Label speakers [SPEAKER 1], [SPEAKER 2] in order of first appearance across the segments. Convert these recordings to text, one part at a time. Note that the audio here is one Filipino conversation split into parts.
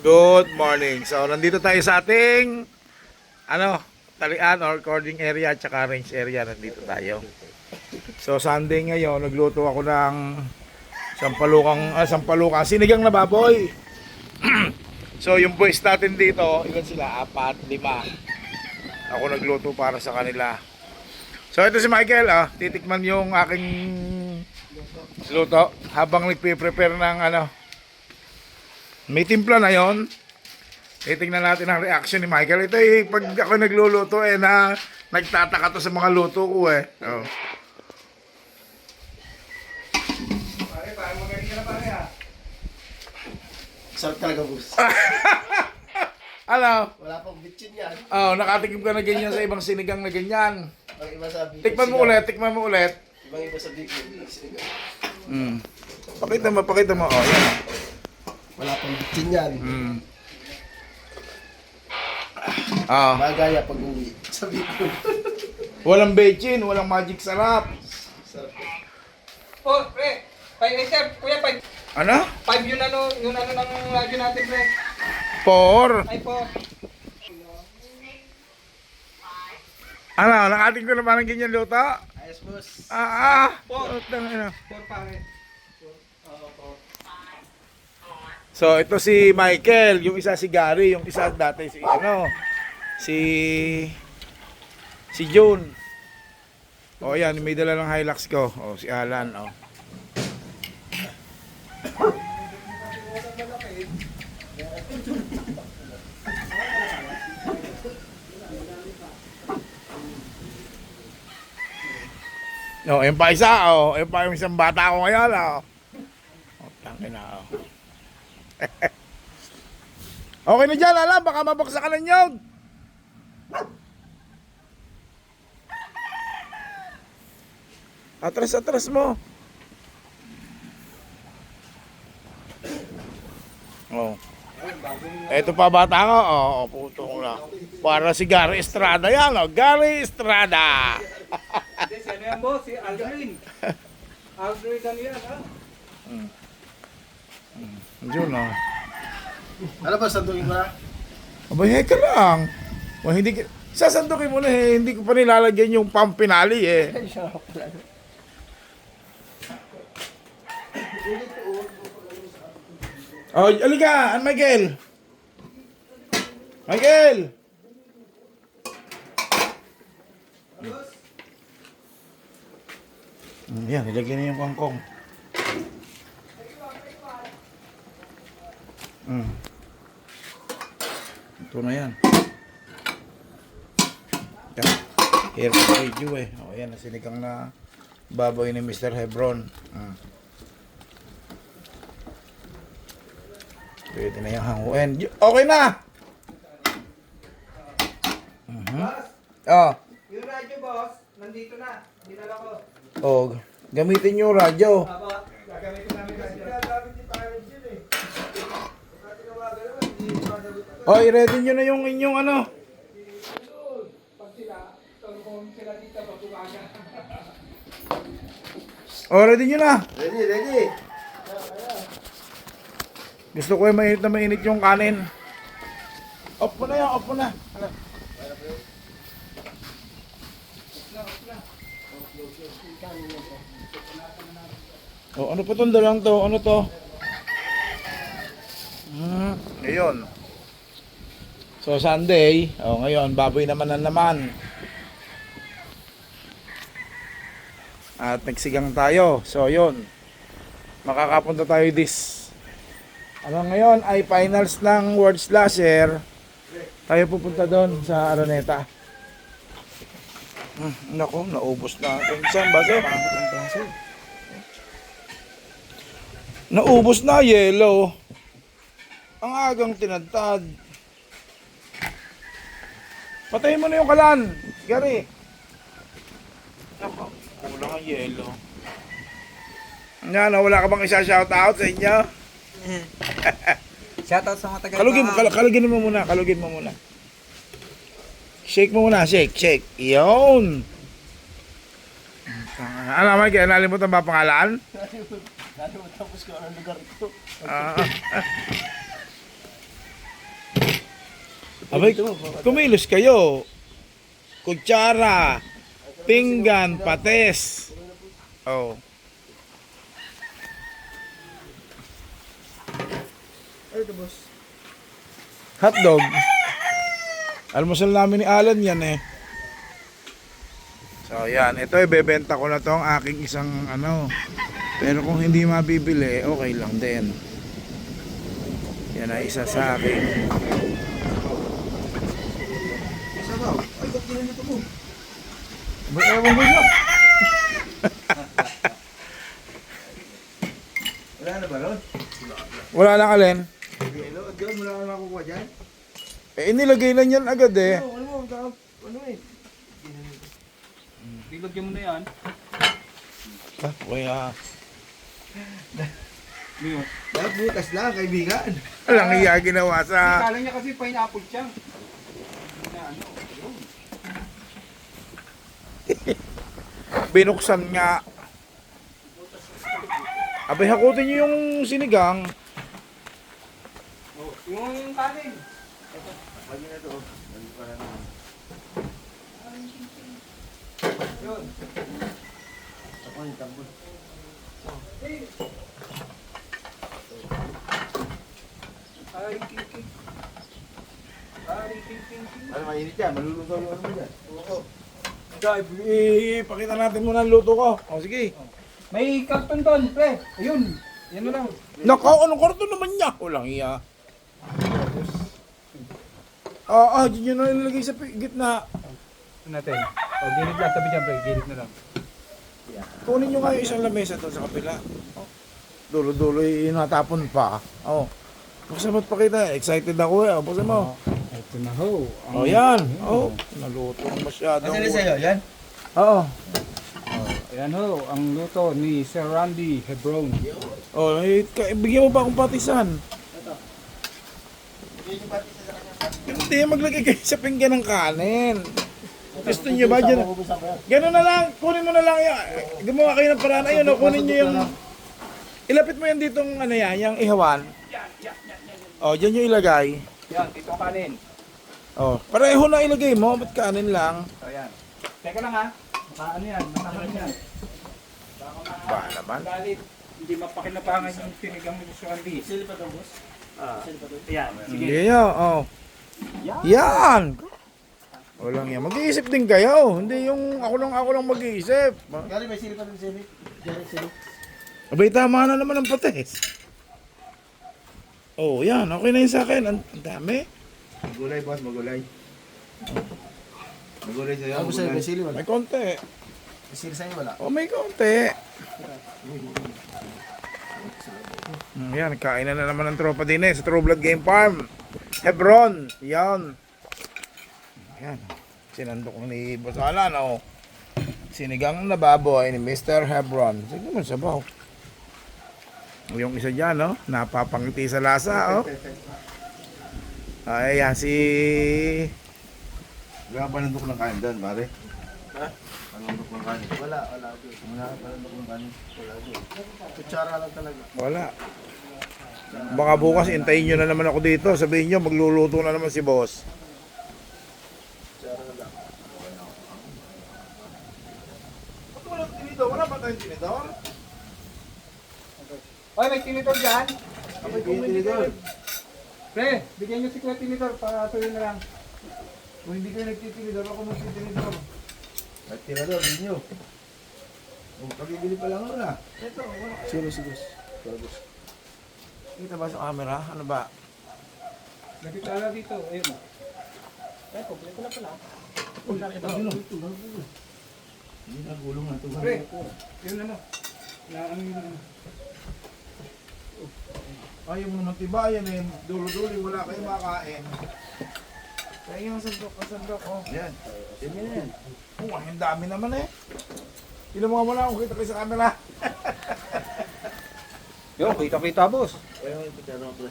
[SPEAKER 1] Good morning. So, nandito tayo sa ating ano, talian or recording area at saka range area. Nandito tayo. So, Sunday ngayon, nagluto ako ng sampalukang, ah, sampalukang sinigang na baboy. so, yung boys natin dito, ilan sila? Apat, lima. Ako nagluto para sa kanila. So, ito si Michael, ah. Titikman yung aking luto habang nagpe-prepare ng ano, may timpla na yon. Titingnan natin ang reaction ni Michael. Ito eh, pag ako nagluluto eh na nagtataka to sa mga luto ko eh. Oh. Pare, pare, magaling ka na pare ah.
[SPEAKER 2] Sarap talaga, boss.
[SPEAKER 1] Ano?
[SPEAKER 2] Wala pang bitchin yan.
[SPEAKER 1] Oh, nakatikim ka na ganyan sa ibang sinigang na ganyan.
[SPEAKER 2] Ang iba sabi
[SPEAKER 1] Tikman mo ulit, tikman mo ulit.
[SPEAKER 2] Ibang iba sabi ko, sinigang.
[SPEAKER 1] Mm. Pakita mo, pakita mo. Oh, yan.
[SPEAKER 2] Wala pang bitchin yan.
[SPEAKER 1] Mm. Ah,
[SPEAKER 2] Magaya pag uwi. Sabi ko.
[SPEAKER 1] walang bechin, walang magic sarap.
[SPEAKER 2] Sarap.
[SPEAKER 3] Oh, pre. Five, eh, sir, kuya, five.
[SPEAKER 1] Ano?
[SPEAKER 3] Five yun ano, yun ano ng radyo natin, pre.
[SPEAKER 1] Four.
[SPEAKER 3] Ay po.
[SPEAKER 1] Ano, nakating ko naman ng ganyan luto?
[SPEAKER 2] Ayos, boss.
[SPEAKER 1] Ah, ah.
[SPEAKER 3] Four.
[SPEAKER 1] Ina.
[SPEAKER 3] Four, pare.
[SPEAKER 1] So, ito si Michael, yung isa si Gary, yung isa dati si ano, si si June. Oh, yan, may dala ng Hilux ko. Oh, si Alan, oh. No, yung pa isa, oh. Yung pa yung isang bata ko ngayon, oh. Oh, tangin na, oh. Okay na dyan, alam. Baka mabaksa ka ng nyog. Atras, atras mo. Oh. Ito pa bata ko. Oh, oh puto ko na. Para si Gary Estrada yan. Oh. Gary Estrada.
[SPEAKER 3] Hindi, si ano yan, boss? Si Aldrin. Aldrin, ano yan, ha?
[SPEAKER 1] Yun, oh.
[SPEAKER 2] Ano ba, sandukin ko na?
[SPEAKER 1] Abay, heka lang. Oh, hindi ki- sasandukin mo na eh. Hindi ko pa nilalagyan yung pampinali eh. Oh, alika, An Michael. Michael. Mm, Yan, nilagyan na yung kangkong. Mm. Ito na yan. Yan. Air radio eh. O yan, sinigang na baboy ni Mr. Hebron. Mm. Pwede na yung hanguin. Okay na! Mhm. Oh,
[SPEAKER 3] Yung radyo, boss, nandito na. Dinala ko.
[SPEAKER 1] oh, gamitin yung radyo.
[SPEAKER 3] Aba, gagamitin namin radyo.
[SPEAKER 1] Oh, i-ready nyo na yung inyong ano.
[SPEAKER 3] Pag sila, sila dito, pagbuwagan.
[SPEAKER 1] Oh, ready nyo na.
[SPEAKER 2] Ready, ready.
[SPEAKER 1] Gusto ko yung mainit na mainit yung kanin. Off mo na yan, off mo na. Ano? Oh, ano pa tong dalang to? Ano to? Hmm, ngayon. So Sunday, oh ngayon baboy naman na naman. At nagsigang tayo. So yun. Makakapunta tayo this ano ngayon ay finals ng World Slasher. Tayo pupunta doon sa Araneta. Hmm, nako, naubos na ating isang baso. Naubos na yellow. Ang agang tinadtad. Patayin mo na yung kalan, Gary. Nako, kulang ang yellow. Yan, wala ka bang isa shoutout sa inyo?
[SPEAKER 3] Shoutout sa mga taga
[SPEAKER 1] Kalugin mo, kal- kalugin mo muna, kalugin mo muna. Shake mo muna, shake, shake. Yun. Ano, Mike, nalimutan ba pangalan?
[SPEAKER 2] Mo tapos ko anong lugar ito?
[SPEAKER 1] Ah. Abay, kumilos kayo. Kutsara, pinggan, pates. Oh.
[SPEAKER 2] Ito boss.
[SPEAKER 1] Hotdog. Almusal namin ni Alan yan eh. So yan, ito ibebenta ko na to ang aking isang ano. Pero kung hindi mabibili, okay lang din. Yan ay isa sa akin.
[SPEAKER 2] Ba? Ay, ba't ginanito mo?
[SPEAKER 1] Ba't ewan?
[SPEAKER 2] Wala na ba ron?
[SPEAKER 1] Wala lang alin.
[SPEAKER 2] Hello, at yun, wala ka nakukuha dyan?
[SPEAKER 1] Eh inilagay na yan agad eh.
[SPEAKER 2] Ano, ano mo, ka- ano eh?
[SPEAKER 3] Dilagyan mo na yan.
[SPEAKER 1] Ah, kaya.
[SPEAKER 3] Mio.
[SPEAKER 2] Dapat butas lang, kaibigan.
[SPEAKER 1] Walang iya ginawa sa...
[SPEAKER 3] Kala niya kasi pineapple siya. Ano, yun.
[SPEAKER 1] Binuksan nga. Abay, hakutin niyo yung sinigang.
[SPEAKER 3] Oh, yung kanin.
[SPEAKER 2] Pagi na to. Ano pa na?
[SPEAKER 3] Yun.
[SPEAKER 2] Ako
[SPEAKER 3] king,
[SPEAKER 2] Ano, mainit yan. Malulusaw yung ano mo dyan. Oo.
[SPEAKER 1] Guys, ipakita natin muna ang luto ko. O, sige.
[SPEAKER 3] May karton doon, pre. Ayun. Yan na lang.
[SPEAKER 1] Nako, anong karton naman niya? Walang iya. Ah, ah, dyan yun na nilagay sa gitna.
[SPEAKER 3] Ito natin. O, gilid lang. Tabi dyan, pre. Gilid na lang.
[SPEAKER 1] Kunin nyo nga yung isang lamesa doon sa kapila. Oh. Dulo-dulo yung natapon pa. Oh. Buksan mo't pakita. Excited ako eh. Buksan mo.
[SPEAKER 3] Ito na ho.
[SPEAKER 1] Oh, yan. Oh, naluto masyado.
[SPEAKER 2] Na sa'yo? Yan?
[SPEAKER 1] Oo.
[SPEAKER 3] Ayan ho, ang luto ni Sir Randy Hebron.
[SPEAKER 1] Oh, eh, ka- bigyan mo pa akong patisan. Hindi, maglagay kayo sa pinggan ng kanin. Gusto niyo ba dyan? Ganun na lang, kunin mo na lang yan. Gumawa kayo ng paraan. Ayun, oh, kunin niyo yung... Ilapit mo yan ditong ano yan, yung ihawan. Oh, dyan yung ilagay.
[SPEAKER 3] Yan, dito ang kanin.
[SPEAKER 1] Oh, pareho na ilagay mo, ba't kanin lang?
[SPEAKER 3] So, ayan. Teka lang ha. Naka ano yan, nakahalan yan.
[SPEAKER 1] Ba naman.
[SPEAKER 3] Galit. Hindi mapakinabangan yung tinigang mo sa Randy.
[SPEAKER 2] Sili pa daw, boss?
[SPEAKER 3] Ah, Ayan, sige.
[SPEAKER 1] Sige nyo, oh. Yan! Walang yan. Mag-iisip din kayo. Hindi yung ako lang ako lang mag-iisip.
[SPEAKER 2] Gary, may sili pa daw, sili. Gary, sili.
[SPEAKER 1] Abay, tama na naman ang pates. Oh, yan. Okay na yun sa akin. Ang ang dami.
[SPEAKER 2] Magulay, boss, magulay. Magulay sa'yo. Ako sa'yo, may sili wala.
[SPEAKER 1] May konti.
[SPEAKER 2] May sili sa'yo wala.
[SPEAKER 1] Oh, may konti. Hmm, yan, kain na, na naman ng tropa din eh sa True Blood Game Farm. Hebron. Yan. Yan. Sinandok ni Bosalan, oh. Sinigang na baboy ni Mr. Hebron. Sige mo, sabaw. Yung isa dyan, no? Napapangiti sa lasa, oh. Ay, yan, si...
[SPEAKER 2] Wala ka panandok ng kanin doon, pare? Ha? Panandok ng kanin? Wala, wala. Wala ka panandok ng kanin? Wala doon. Kutsara lang talaga.
[SPEAKER 1] Wala. Baka bukas intayin nyo na naman ako dito. Sabihin nyo, magluluto na naman si boss. Ba't walang tinidor? Wala ba tayong tinidor?
[SPEAKER 3] Oy, may tinitor dyan.
[SPEAKER 2] Hindi doon.
[SPEAKER 3] Pre, bigyan nyo si Kuya tinitor para tuloy na lang. Kung hindi kayo nagtitinidor, ako magtitinidor.
[SPEAKER 2] At tirador, hindi nyo. Oh, pagigili pa lang na. Ito, wala. Sino si? Ito, boss.
[SPEAKER 1] Kita ba sa camera? Ano ba?
[SPEAKER 3] Nagkitala dito, ayun. Ay, kompleto na pala.
[SPEAKER 2] Ito, ito, ito, ito. Hindi na gulong na ito.
[SPEAKER 3] Pre, yun ano. Na ang yun.
[SPEAKER 1] Ayaw mo naman tibayan eh. Dulo-dulo, wala kayong makain. Kaya yung sandok, ang sandok, oh.
[SPEAKER 2] Yan. Yan yan yan.
[SPEAKER 1] Oh, ang dami naman eh. Ilan mo muna kung kita kayo sa camera.
[SPEAKER 3] Yo, kita-kita boss.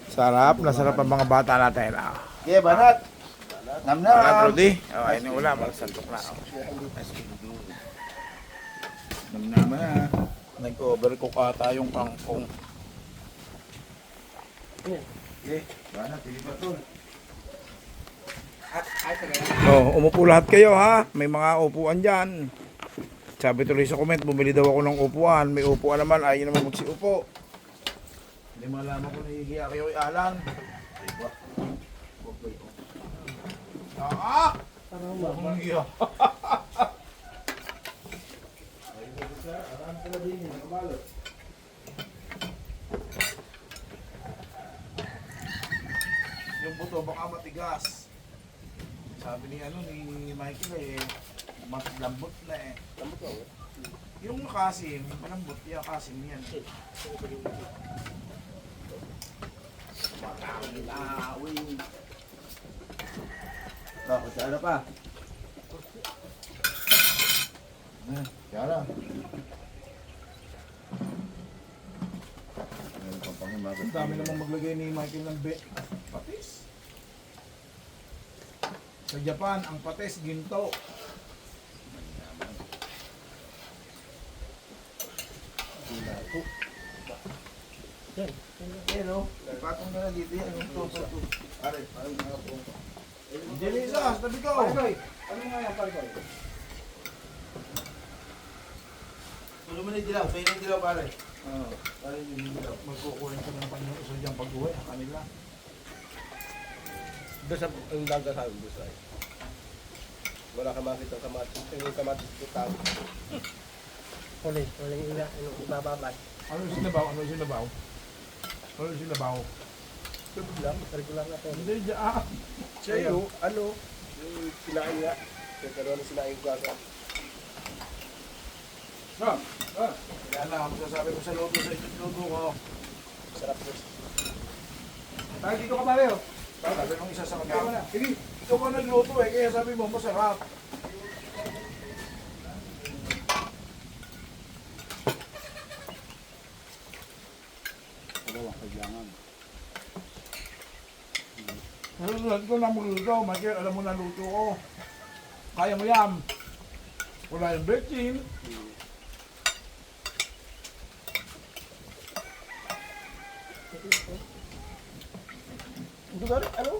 [SPEAKER 1] Sarap, nasarap ang mga bata natin. Ah.
[SPEAKER 2] Okay, banat. Nam na.
[SPEAKER 1] Banat, Rudy. Oh, ayun yung ulam. Ang sandok na. Oh.
[SPEAKER 2] Namnama na.
[SPEAKER 1] Nag-overcook ata yung kangkong.
[SPEAKER 2] Okay, banat. Hindi pa to.
[SPEAKER 1] Oh, umupo lahat kayo ha. May mga upuan dyan. Sabi tuloy sa comment, bumili daw ako ng upuan. May upuan naman, ayaw naman magsiupo. Hindi malaman ko nahihiya kayo kay Alan. Ah! Ang iya. Yung buto baka matigas. Sabi ni ano ni Michael eh, mas lambot na eh. Lambot na Kasim, malambot yung kasim yan.
[SPEAKER 2] Tapos ano pa? Eh, Yara. Meron pa pang himagat.
[SPEAKER 1] Ang dami namang maglagay ni Michael ng be patis. Sa Japan, ang patis, ginto.
[SPEAKER 2] Pero, patong na lang dito yan. Yung to, to, to. Pare, parang mga po.
[SPEAKER 1] Jelisa, tabi ko.
[SPEAKER 3] Parikoy, ano nga yan, Parikoy?
[SPEAKER 2] Tulo mo na dilaw. Sa'yo na dilaw, pare.
[SPEAKER 3] Oo.
[SPEAKER 2] Pare, yung dilaw.
[SPEAKER 1] Magkukunin ko ng panyo sa dyan pag-uwi, ang kanila.
[SPEAKER 4] Doon sa ang dagat sa doon sa. Wala ka makita ng kamatis. Yung kamatis ko tao.
[SPEAKER 5] Huli, huli ina, ano, ibababad.
[SPEAKER 1] Ano yung sinabaw? Ano yung sinabaw? Ano yung sinabaw?
[SPEAKER 5] Tubig lang, regular na pero.
[SPEAKER 1] Hindi, dyan. Ah,
[SPEAKER 4] yung ano, yung sinain nga. Karoon ng sinain ko asa.
[SPEAKER 1] ah, ah. Kaya na, ang masasabi ko sa luto sa inyong luto ko.
[SPEAKER 4] Sarap po.
[SPEAKER 3] Tayo dito ka pare, oh.
[SPEAKER 1] Sabi nung isa sa
[SPEAKER 3] na. Sige.
[SPEAKER 1] Ikaw ka nagluto eh, kaya sabi mo masarap. Susunod ko na magluto, Michael, alam mo na luto ko. Kaya mo yan. Wala yung betchin.
[SPEAKER 4] Ito ba? Ano?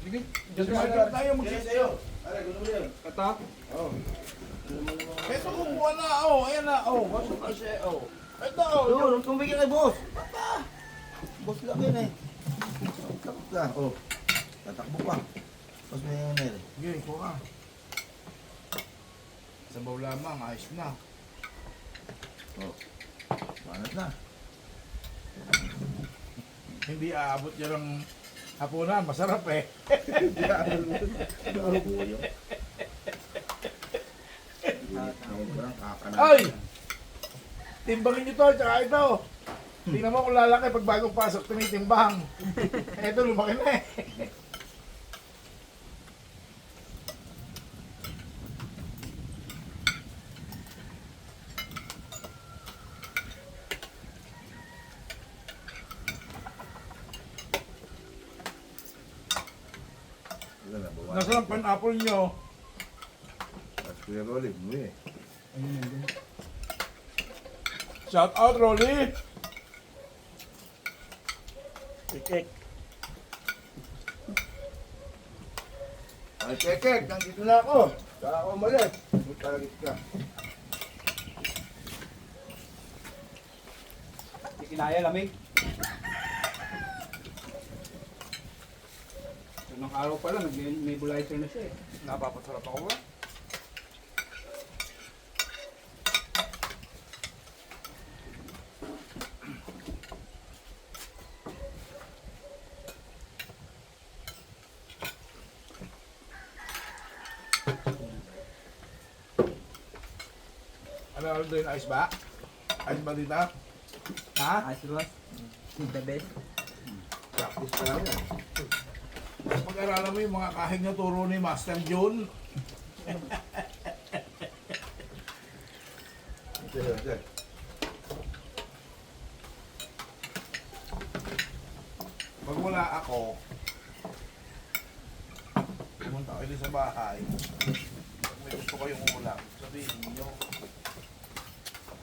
[SPEAKER 1] Sige, just Michael tayo mag
[SPEAKER 2] Kaya sa'yo. Pare, gusto mo yun.
[SPEAKER 3] Kata.
[SPEAKER 1] Ito kumuha na, oh, ayan na, oh, waso na siya, oh. Ito, oh,
[SPEAKER 2] Yun, tumigil kay boss. Bata. Boss lang yun eh. Takot ka. Oh. Tatakbo pa. Boss may yung nere.
[SPEAKER 1] Sige, kuha. Sabaw lamang, ayos na.
[SPEAKER 2] Oh. Banat na.
[SPEAKER 1] Hindi aabot yan ng hapunan, masarap eh.
[SPEAKER 2] Ako ko lang kakanan.
[SPEAKER 1] Ay! Timbangin nyo to, tsaka ito. Tingnan mo kung lalaki pag bagong pasok, tinitimbang. Ito, lumaki na eh.
[SPEAKER 2] Wala na, bawa.
[SPEAKER 1] Nasaan ang pineapple nyo?
[SPEAKER 2] Tapos kuya Rolly, umuwi eh.
[SPEAKER 1] Shout out, Rolly!
[SPEAKER 5] Ikik.
[SPEAKER 2] Ay, kekek, nandito na ako. Saka ako umalis. Magkalagit ka.
[SPEAKER 3] Hindi kinaya, lamig. Unang araw pa lang, nag- may bulizer na siya eh.
[SPEAKER 1] Napapasarap ako ba? Ano yung ice ba? Ice ba dito? Ha?
[SPEAKER 5] Ice Ross. The best.
[SPEAKER 2] Practice pa lang yan.
[SPEAKER 1] Pag-aralan mo yung mga kahig na turo ni Master
[SPEAKER 2] ito.
[SPEAKER 1] Pag wala ako, pumunta kayo sa bahay. Pag may gusto kayong ulam, sabihin niyo.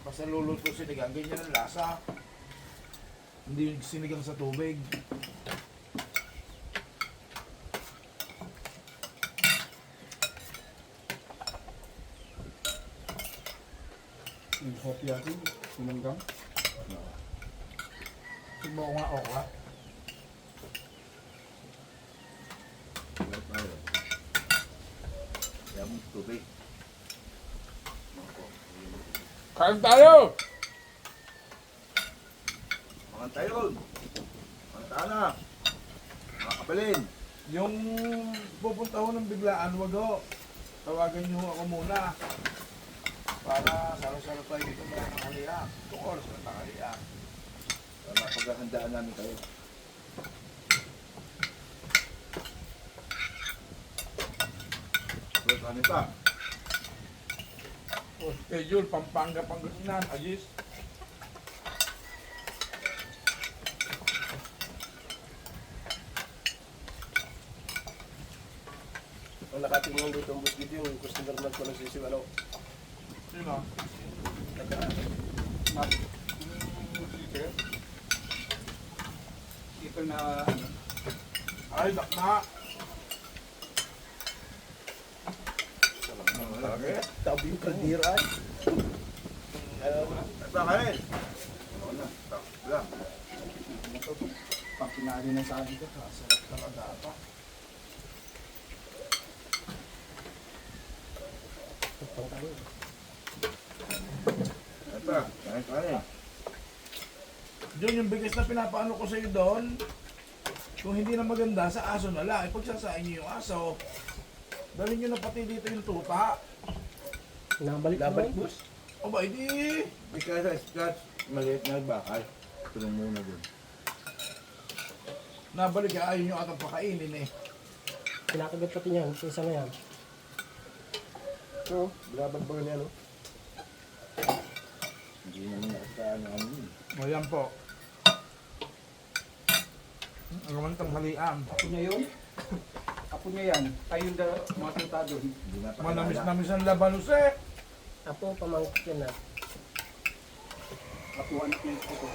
[SPEAKER 1] Basta luluto sinigang, ganyan ang lasa. Hindi yung sinigang sa tubig.
[SPEAKER 3] Kopya ko. Sinanggang.
[SPEAKER 1] Subo ko nga okra.
[SPEAKER 2] Wala tayo. Kaya mo tubig.
[SPEAKER 1] Kain tayo!
[SPEAKER 2] Mga tayo. Mga tana. Mga kapalin.
[SPEAKER 1] Yung pupunta ho ng biglaan, wag ho. Tawagan niyo ako muna. Para salo-salo tayo dito mga tanghalian. Itong oras ng tanghalian.
[SPEAKER 2] Para mapaghahandaan namin kayo. Wala kami pa.
[SPEAKER 1] O schedule, Pampanga, Pangasinan, Agis.
[SPEAKER 4] Ang nakatingin dito ang bus dito yung customer naman ko nagsisiw ano.
[SPEAKER 3] Speaker. Ito na ano.
[SPEAKER 1] Ay, dakma.
[SPEAKER 4] Tabi yung
[SPEAKER 2] pa kanin. Oo na. Wala.
[SPEAKER 3] Ng sabi ko, sarap talaga ata.
[SPEAKER 2] Ay pa. Kain kanin.
[SPEAKER 1] Yun yung biggest na pinapaano ko sa iyo doon. Kung hindi na maganda, sa aso na lang. Ipagsasain niyo yung aso. Dalhin niyo na pati dito yung tuta.
[SPEAKER 5] Nabalik naman.
[SPEAKER 4] bus.
[SPEAKER 1] O ba, hindi.
[SPEAKER 2] Ika sa scratch. Maliit na bakal. Tulong muna dun.
[SPEAKER 1] Nabalik ka, ayaw niyo atang pakainin eh.
[SPEAKER 5] Kinakagat pati niyan. Sa isa na yan.
[SPEAKER 4] No, laban ba niya no?
[SPEAKER 2] Hindi naman nakasaan ang ano yun.
[SPEAKER 1] O yan po. Ang naman tanghalian.
[SPEAKER 3] Apo niya yun. Apo niya yan. Tayo yung da- mga tuta doon.
[SPEAKER 2] Hindi na
[SPEAKER 1] Manamis-namis ang labanos eh.
[SPEAKER 5] Apo, pamangkin na.
[SPEAKER 3] Apo anak niya ito.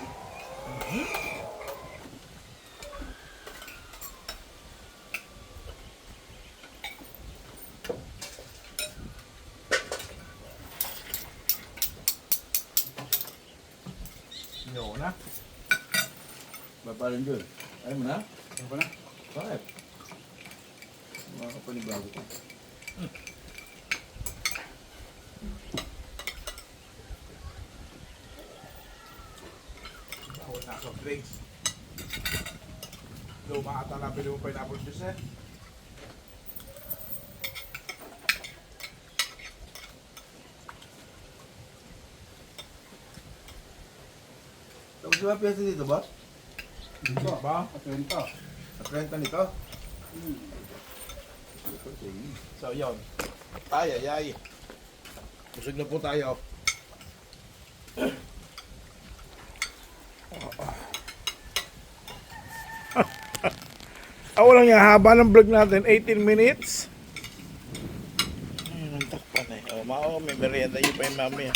[SPEAKER 1] Yun na.
[SPEAKER 2] Babalin dun. Ayaw mo na?
[SPEAKER 3] Ano ba na?
[SPEAKER 2] Bakit? Mga kapanibago ko.
[SPEAKER 1] Ako na soft drinks. Luma ata na pili mo pineapple juice eh.
[SPEAKER 2] Tapos di ba dito, boss?
[SPEAKER 3] Dito.
[SPEAKER 1] Ba?
[SPEAKER 3] At yun pa.
[SPEAKER 2] Sa renta nito?
[SPEAKER 1] So yun. Ay, ay, ay. Busog na po tayo. Ah, walang yung haba ng vlog natin, 18 minutes. Ayun, ang takpan eh. O, mao, may merienda yun pa yung mami.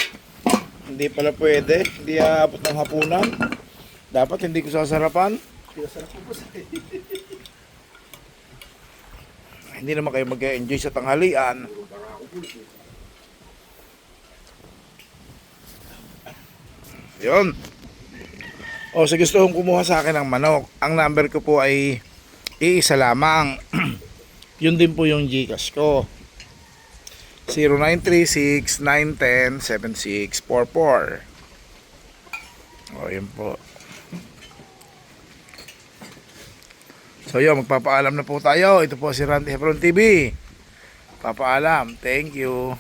[SPEAKER 1] Hindi pala pwede, hindi aabot ng hapunan. Dapat hindi ko sasarapan. hindi naman kayo mag-enjoy sa tanghalian. Yun. O sa gusto kong kumuha sa akin ng manok, ang number ko po ay iisa lamang. Yun din po yung Gcash ko. 0936-910-7644 O yun po. So yun, magpapaalam na po tayo. Ito po si Randy Hebron TV. Papaalam. Thank you.